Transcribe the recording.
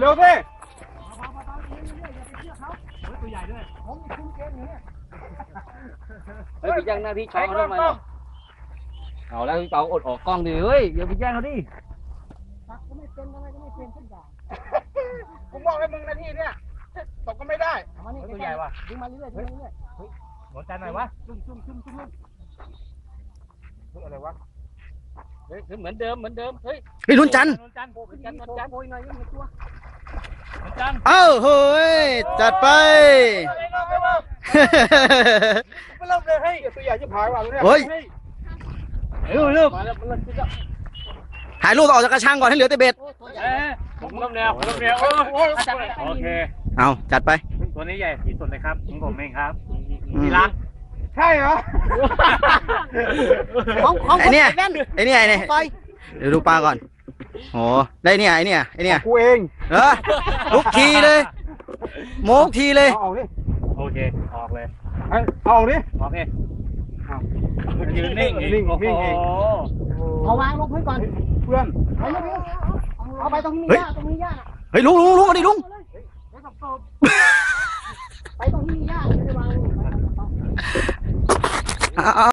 เร็วๆสิตัวใหญ่ด้วยผมคุ้มเกมอยู่เนี่ยเฮ้ยไปแย่งหน้าที่ช้อนเขาทำไมอะเอาแล้วพี่เปาอดออกกล้องดิเฮ้ยอย่าไปแย่งเขาดิตักก็ไม่เป็นอะไรก็ไม่เป็นสักอย่างผมบอกให้มึงนาทีเนี่ยตกก็ไม่ได้เอามานี่ตัวใหญ่ว่ะดึงมาเรื่อยๆดึงมาเรื่อยหัวใจหน่อยวะๆจุ่มจุ่มจุ่มจุ่มเฮ้ยอะไรวะเฮ้ยเหมือนเดิมเหมือนเดิมเฮ้ยเฮ้ยนุ่นจันทร์นนจันทร์โผล่ขึ้นจันทร์นนจันทร์โผล่หน่อยยังเห็นตัวนนจันทร์เอ้าเฮ้ยจัดไปไม่เริ่มเลยเฮ้ยตัวใหญ่จะพายว่ะตัวเนี้ยเฮ้ยเร็วเร็วมาแล้วมันเริ่มจะถ่ายรูปออกจากกระชังก่อนให้เหลือแต่เบ็ดโอ้ตัวใหญ่เอ้ยผมลำแนวผมลำแนวโอเคเอาจัดไป ตัวนี้ใหญ่ที่สุดเลยครับของผมเองครับอืมมีรัง ใช่เหรอ ของของไอเนี่ยแน่นไอเนี่ยไอเนี่ย ไปเดี๋ยวดูปลาก่อนโอ้ได้เนี่ยไอเนี่ยไอเนี่ยกูเองเออลุกทีเลย โมกทีเลย เอาออกดิโอเค ออกเลยเอาเอาออกดิ ออกเองเอายืนนิ่งนิ่งโอ้โหนิ่งเองเอาวางลงพื้นก่อนเพื่อนเอาเร็วๆเอาไปตรงนี้เฮ้ยหญ้าตรงนี้หญ้าเฮ้ยลุงลุงลุงเอาดิลุงไปตรงนี้หญ้าไม่ได้วางลง I, oh,